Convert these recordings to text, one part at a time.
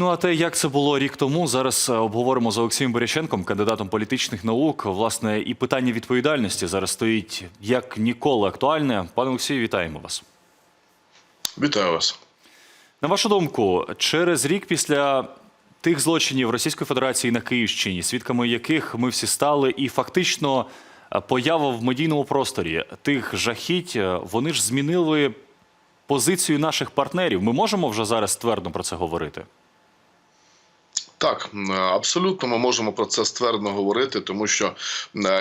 Ну а те, як це було рік тому, зараз е, обговоримо з Олексієм Боряченком, кандидатом політичних наук. Власне, і питання відповідальності зараз стоїть як ніколи актуальне. Пане Олексію, вітаємо вас. Вітаю вас. На вашу думку, через рік після тих злочинів Російської Федерації на Київщині, свідками яких ми всі стали, і фактично е, поява в медійному просторі тих жахіть, е, вони ж змінили позицію наших партнерів. Ми можемо вже зараз твердо про це говорити. Так, абсолютно ми можемо про це ствердно говорити, тому що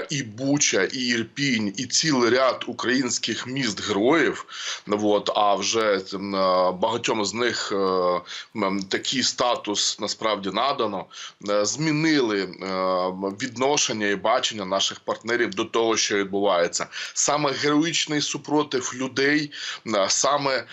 і Буча, і Ірпінь, і цілий ряд українських міст героїв. От, а вже багатьом з них е, такий статус насправді надано, е, змінили е, відношення і бачення наших партнерів до того, що відбувається. Саме героїчний супротив людей, саме,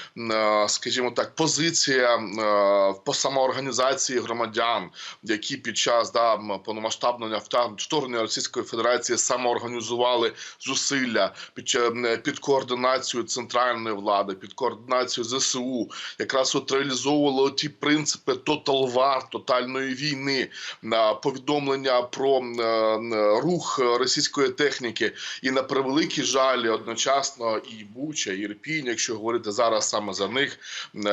скажімо так, позиція е, по самоорганізації громадян які під час да, повномасштабного вторгнення Російської Федерації самоорганізували зусилля під, під координацію центральної влади, під координацію ЗСУ, якраз от реалізовували ті принципи war, тотальної війни, повідомлення про м, рух російської техніки. І на превеликий жаль, одночасно і Буча, і Ірпінь, якщо говорити зараз саме за них,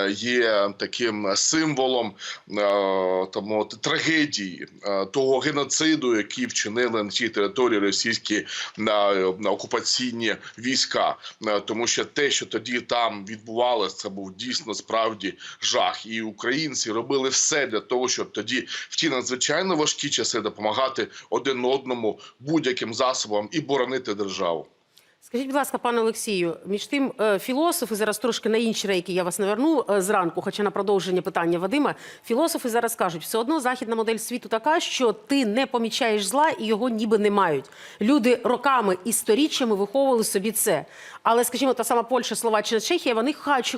є таким символом е, тому трагедії е, того геноциду, який вчинили на цій території російські на, на окупаційні війська, Е, тому що те, що тоді там відбувалося, це був дійсно справді жах, і українці робили все для того, щоб тоді в ті надзвичайно важкі часи допомагати один одному будь-яким засобом і боронити державу. Скажіть, будь ласка, пане Олексію, між тим е, філософи зараз трошки на інші рейки я вас наверну е, зранку, хоча на продовження питання Вадима. Філософи зараз кажуть, все одно західна модель світу така, що ти не помічаєш зла і його ніби не мають. Люди роками і сторіччями виховували собі це. Але, скажімо, та сама Польща, Словаччина, Чехія, вони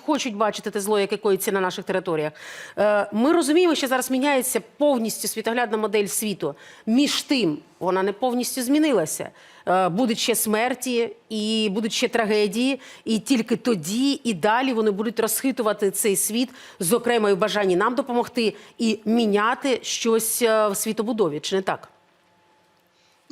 хочуть бачити те зло, яке коїться на наших територіях. Е, Ми розуміємо, що зараз міняється повністю світоглядна модель світу. Між тим, вона не повністю змінилася. Е, Будуть ще смерті і будуть ще трагедії, і тільки тоді і далі вони будуть розхитувати цей світ, зокрема і в бажанні нам допомогти і міняти щось е, в світобудові. Чи не так?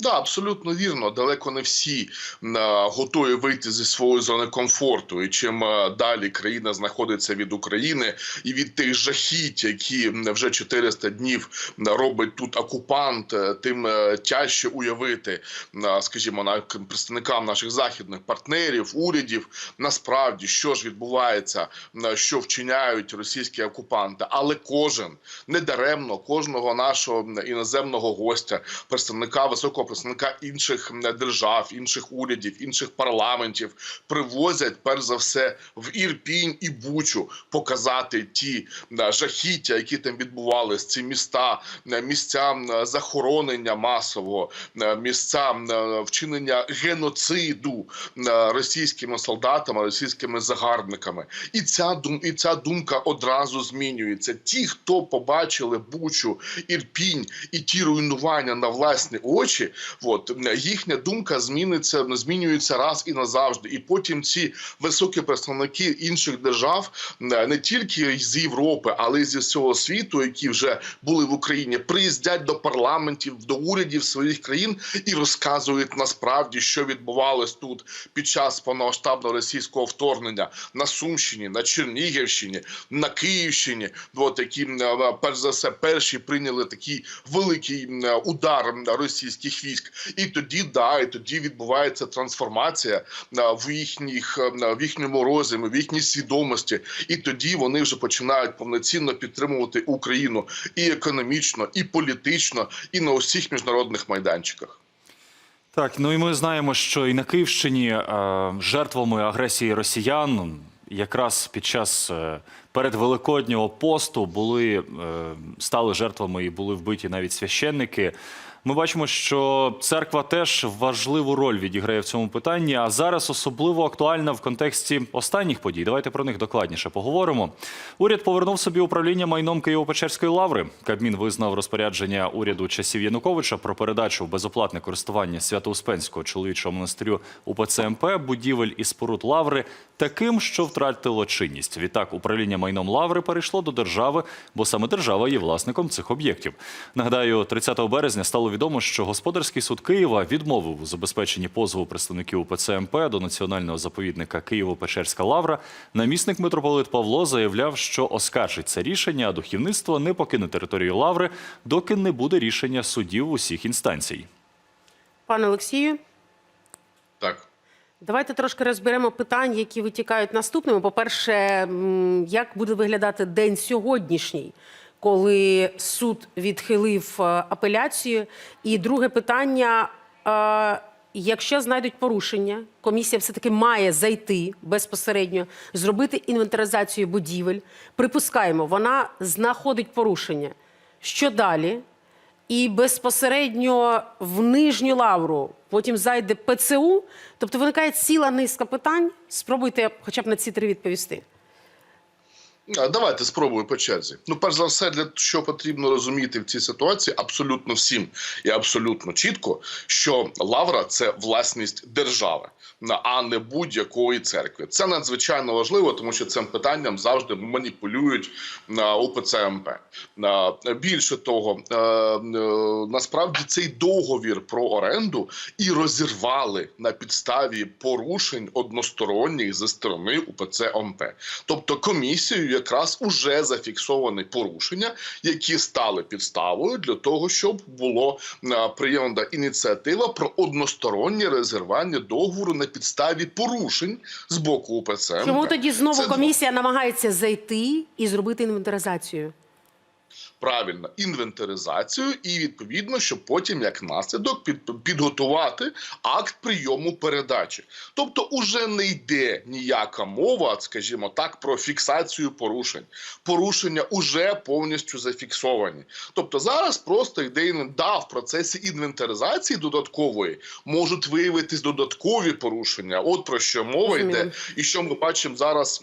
Да, абсолютно вірно. Далеко не всі е, готові вийти зі своєї зони комфорту. І чим е, далі країна знаходиться від України і від тих жахіть, які вже 400 днів робить тут окупант, е, тим тяжче уявити, скажімо, на представникам наших західних партнерів, урядів, насправді що ж відбувається, що вчиняють російські окупанти. Але кожен недаремно кожного нашого іноземного гостя, представника високого представника інших держав, інших урядів, інших парламентів привозять перш за все в Ірпінь і Бучу показати ті жахіття, які там відбувалися. Ці міста, місця захоронення масового, місця вчинення геноциду російськими солдатами, російськими загарбниками. І ця дум, і ця думка одразу змінюється. Ті, хто побачили Бучу, Ірпінь і ті руйнування на власні очі, от їхня думка зміниться, змінюється раз і назавжди. І потім ці високі представники інших держав, не тільки з Європи, але й зі всього світу, які вже були в Україні, приїздять до парламентів, до урядів своїх країн і розказують насправді, що відбувалось тут під час повномасштабного російського вторгнення на Сумщині, на Чернігівщині, на Київщині. От які е, перш за все перші прийняли такий великий е, удар російських військ. І тоді да, і тоді відбувається трансформація в їхніх в їхньому розумі, в їхній свідомості. І тоді вони вже починають повноцінно підтримувати Україну і економічно, і політично, і на усіх міжнародних майданчиках. Так, ну і ми знаємо, що і на Київщині жертвами агресії росіян якраз під час е, передвеликоднього посту були е, стали жертвами і були вбиті навіть священники. Ми бачимо, що церква теж важливу роль відіграє в цьому питанні. А зараз особливо актуальна в контексті останніх подій. Давайте про них докладніше поговоримо. Уряд повернув собі управління майном Києво-Печерської лаври. Кабмін визнав розпорядження уряду часів Януковича про передачу в безоплатне користування Свято-Успенського чоловічого монастирю УПЦ МП будівель і споруд лаври таким, що втратило чинність. Відтак, управління майном лаври перейшло до держави, бо саме держава є власником цих об'єктів. Нагадаю, 30 березня стало відомо, що господарський суд Києва відмовив у забезпеченні позову представників УПЦ МП до національного заповідника Києво-Печерська лавра. Намісник митрополит Павло заявляв, що оскаржить це рішення, а духовництво не покине територію лаври, доки не буде рішення судів усіх інстанцій. Пане Олексію, Так. давайте трошки розберемо питання, які витікають наступними. По-перше, як буде виглядати день сьогоднішній, коли суд відхилив е, апеляцію? І друге питання. е, Якщо знайдуть порушення, комісія все-таки має зайти безпосередньо, зробити інвентаризацію будівель. Припускаємо, вона знаходить порушення. Що далі? і безпосередньо в нижню лавру потім зайде ПЦУ. Тобто виникає ціла низка питань. Спробуйте хоча б на ці три відповісти. Давайте спробую по черзі. Ну, перш за все, для що потрібно розуміти в цій ситуації абсолютно всім і абсолютно чітко, що лавра це власність держави, а не будь-якої церкви. Це надзвичайно важливо, тому що цим питанням завжди маніпулюють на УПЦ МП. Більше того, е, е, насправді цей договір про оренду і розірвали на підставі порушень односторонніх зі сторони УПЦ МП. Тобто комісією якраз уже зафіксовані порушення, які стали підставою для того, щоб було е, прийнята ініціатива про одностороннє резервання договору на підставі порушень з боку УПЦ. Чому тоді знову Це комісія намагається зайти і зробити інвентаризацію? Правильно інвентаризацію, і відповідно, щоб потім, як наслідок, під, підготувати акт прийому передачі. Тобто, уже не йде ніяка мова, скажімо так, про фіксацію порушень. Порушення уже повністю зафіксовані. Тобто, зараз просто йде да, в процесі інвентаризації додаткової можуть виявитись додаткові порушення. От про що мова йде. І що ми бачимо зараз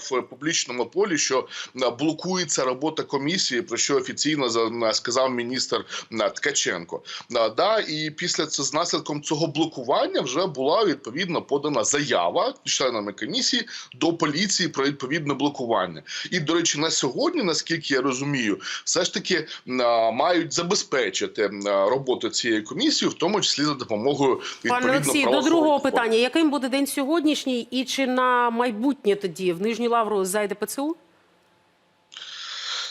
в публічному полі, що блокується робота комісії, про що офіційно за- сказав міністр Ткаченко. Да, і після це з наслідком цього блокування вже була відповідно подана заява членами комісії до поліції про відповідне блокування. І до речі, на сьогодні, наскільки я розумію, все ж таки мають забезпечити роботу цієї комісії, в тому числі за допомогою відповідно Олексій, до другого питання: яким буде день сьогоднішній, і чи на майбутнє тоді в нижню лавру зайде ПЦУ?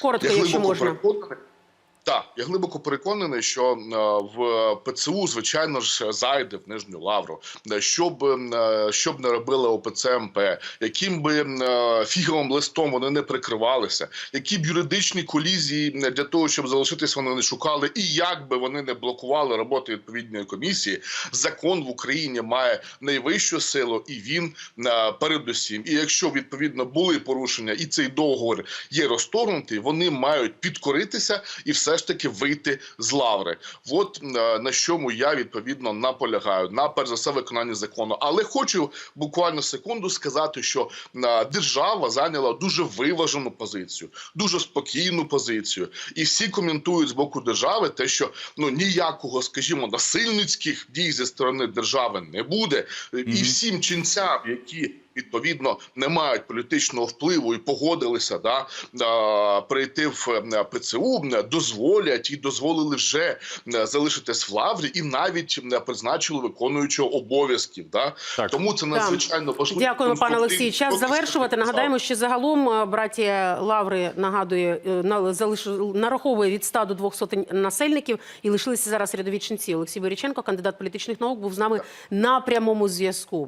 Коротко, якщо можна. переконаний. Так, я глибоко переконаний, що е, в ПЦУ, звичайно ж, зайде в Нижню Лавру. Е, Щоб, е, щоб не робили ОПЦ МП, яким би е, фіговим листом вони не прикривалися, які б юридичні колізії е, для того, щоб залишитись, вони не шукали, і як би вони не блокували роботу відповідної комісії, закон в Україні має найвищу силу, і він передусім. І якщо відповідно були порушення, і цей договір є розторгнутий, вони мають підкоритися і все ж таки вийти з лаври. От е, на чому я відповідно наполягаю на перш за все виконанні закону. Але хочу буквально секунду сказати, що е, держава зайняла дуже виважену позицію, дуже спокійну позицію, і всі коментують з боку держави те, що ну ніякого, скажімо, насильницьких дій зі сторони держави не буде, і всім ченцям, які відповідно не мають політичного впливу і погодилися да, прийти в е, ПЦУ, дозволять і дозволили вже залишитись в лаврі, і навіть призначили виконуючого обов'язків. Да? Так. Тому це надзвичайно важливо. Дякуємо, пане Олексій. Час завершувати. Нагадаємо, що загалом е, братія Лаври нагадує е, на- залиш... нараховує від 100 до 200 насельників і лишилися зараз рядові ченці. Олексій Боріченко, кандидат політичних наук, був з нами на прямому зв'язку.